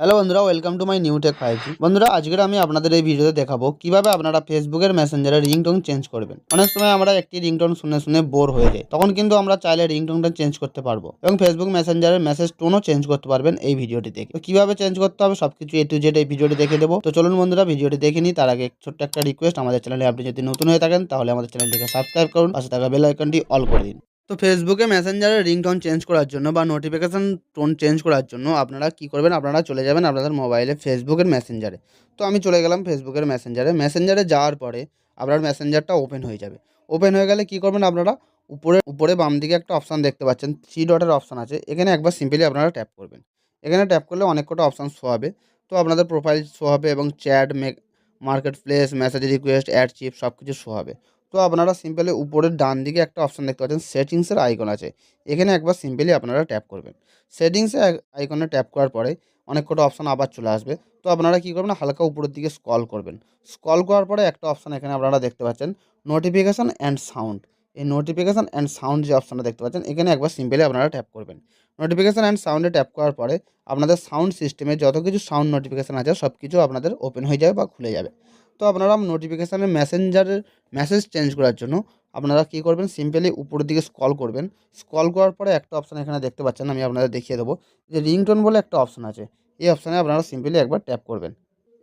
Hello বন্ধুরা welcome to my new tech five বন্ধুরা, আজকের আমি আপনাদের এই ভিডিওতে দেখাবো কীভাবে আপনারা ফেসবুকের মেসেঞ্জারে রিংটোন চেঞ্জ করবেন। অনেক সময় আমরা একটি রিংটোন শুনে শুনে বোর হয়ে যাই, তখন কিন্তু আমরা চাইলে রিংটোনটা চেঞ্জ করতে পারব এবং ফেসবুক মেসেঞ্জারের মেসেজ টোনও চেঞ্জ করতে পারবেন এই ভিডিওটি দেখে। তো কীভাবে চেঞ্জ করতে হবে, সবকিছু এ টু জেড এই ভিডিওটি দেখে দেবো তো চলুন বন্ধুরা ভিডিওটি দেখে নিই। তার আগে ছোট্ট একটা রিকোয়েস্ট আমাদের চ্যানেলে আপনি যদি নতুন হয়ে থাকেন, তাহলে আমাদের চ্যানেলটিকে সাবস্ক্রাইব করুন, পাশে থাকা বেল আইকনটি অল করে দিন। তো ফেসবুকে মেসেঞ্জারের রিংটোন চেঞ্জ করার জন্য বা নোটিফিকেশান টোন চেঞ্জ করার জন্য আপনারা কি করবেন? আপনারা চলে যাবেন আপনাদের মোবাইলে ফেসবুকের মেসেঞ্জারে তো আমি চলে গেলাম ফেসবুকের মেসেঞ্জারে মেসেঞ্জারে যাওয়ার পরে আপনার মেসেঞ্জারটা ওপেন হয়ে যাবে। ওপেন হয়ে গেলে কি করবেন আপনারা? উপরে উপরে বাম দিকে একটা অপশান দেখতে পাচ্ছেন। থ্রি ডটের অপশান আছে। এখানে একবার সিম্পলি আপনারা ট্যাপ করবেন। এখানে ট্যাপ করলে অনেক কটা অপশান শো হবে। তো আপনাদের প্রোফাইল শো হবে এবং chat make market place message request add chip সব কিছু শো হবে। তো আপনারা সিম্পলি উপরের ডান দিকে একটা অপশান দেখতে পাচ্ছেন সেটিংসের আইকন আছে। এখানে একবার সিম্পলি আপনারা ট্যাপ করবেন। সেটিংসে আইকনে ট্যাপ করার পরে অনেক কটা অপশান আবার চলে আসবে। তো আপনারা কী করবেন, হালকা উপরের দিকে স্ক্রল করবেন। স্কল করার পরে একটা অপশান এখানে আপনারা দেখতে পাচ্ছেন নোটিফিকেশান অ্যান্ড সাউন্ড এই নোটিফিকেশান অ্যান্ড সাউন্ড যে অপশানটা দেখতে পাচ্ছেন, এখানে একবার সিম্পলি আপনারা ট্যাপ করবেন। নোটিফিকেশান অ্যান্ড সাউন্ডে ট্যাপ করার পরে আপনাদের সাউন্ড সিস্টেমে যত কিছু সাউন্ড নোটিফিকেশান আছে সব কিছু আপনাদের ওপেন হয়ে যাবে বা খুলে যাবে। তো আপনারা নোটিফিকেশানের মেসেঞ্জারের মেসেজ চেঞ্জ করার জন্য আপনারা কী করবেন? সিম্পলি উপরের দিকে স্কল করবেন। স্কল করার পরে একটা অপশান এখানে দেখতে পাচ্ছেন, আমি আপনাদের দেখিয়ে দেবো। যে রিংটোন বলে একটা অপশান আছে। এই অপশানে আপনারা সিম্পলি একবার ট্যাপ করবেন।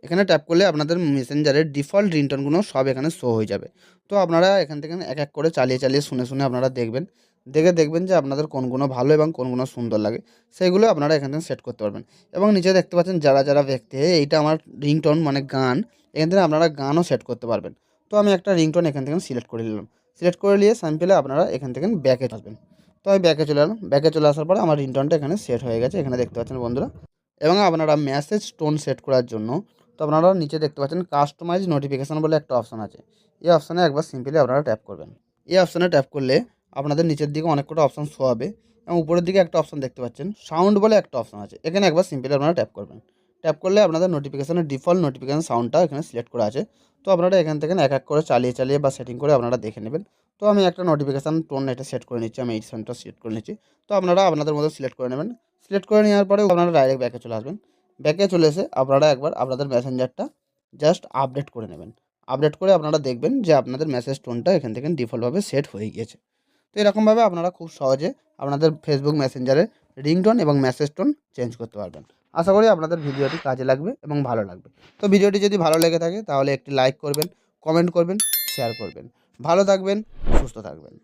এখানে ট্যাপ করলে আপনাদের মেসেঞ্জারের ডিফল্ট রিংটোনগুলো সব এখানে শো হয়ে যাবে। তো আপনারা এখান থেকে এক এক করে চালিয়ে চালিয়ে শুনে শুনে আপনারা দেখবেন। দেখে দেখবেন যে আপনাদের কোনগুলো ভালো এবং কোনগুলো সুন্দর লাগে। সেইগুলো আপনারা এখান থেকে সেট করতে পারবেন। এবং নিচে দেখতে পাচ্ছেন যারা যারা ব্যক্তি এইটা আমার রিংটোন মানে গান, এখান থেকে আপনারা গানও সেট করতে পারবেন। তো আমি একটা রিংটোন এখান থেকে সিলেক্ট করে নিলাম। সিলেক্ট করে নিয়ে স্যাম্পেলে আপনারা এখান থেকে ব্যাকে আসবেন। তো আমি ব্যাকে চলে এলাম। ব্যাকে চলে আসার পরে আমার রিংটোনটা এখানে সেট হয়ে গেছে। এখানে দেখতে পাচ্ছেন বন্ধুরা। এবং আপনারা মেসেজ টোন সেট করার জন্য তো আপনারা নিচে দেখতে পাচ্ছেন কাস্টমাইজ নোটিফিকেশান বলে একটা অপশান আছে। এই অপশানে একবার সিম্পলি আপনারা ট্যাপ করবেন। এই অপশানে ট্যাপ করলে আপনাদের নিচের দিকে অনেক কটা অপশান শো হবে এবং উপরের দিকে একটা অপশান দেখতে পাচ্ছেন। সাউন্ড বলে একটা অপশান আছে। এখানে একবার সিম্পলি আপনারা ট্যাপ করবেন। ট্যাপ করলে আপনাদের নোটিফিকেশানের ডিফল্ট নোটিফিকেশান সাউন্ডটা এখানে সিলেক্ট করা আছে। তো আপনারা এখান থেকে এক এক করে চালিয়ে চালিয়ে বা সেটিং করে আপনারা দেখে নেবেন। তো আমি একটা নোটিফিকেশান টোন এটা সেট করে নিচ্ছি, আমি এই সাউন্ডটা সিলেক্ট করে নিচ্ছি। তো আপনারা আপনাদের মতো সিলেক্ট করে নেবেন। সিলেক্ট করে নেওয়ার পরে আপনারা ডাইরেক্ট ব্যাকে চলে আসবেন। ব্যাকে চলে এসে আপনারা একবার আপনাদের মেসেঞ্জারটা জাস্ট আপডেট করে নেবেন। আপডেট করে আপনারা দেখবেন যে আপনাদের মেসেজ টোনটা এখান থেকে ডিফল্টভাবে সেট হয়ে গিয়েছে। তো এরকমভাবে আপনারা খুব সহজে আপনাদের ফেসবুক মেসেঞ্জারে রিংটোন এবং মেসেজ টোন চেঞ্জ করতে পারবেন। আশা করি আপনাদের ভিডিওটি কাজে লাগবে এবং ভালো লাগবে। তো ভিডিওটি যদি ভালো লেগে থাকে তাহলে একটি লাইক করবেন কমেন্ট করবেন শেয়ার করবেন। ভালো থাকবেন, সুস্থ থাকবেন।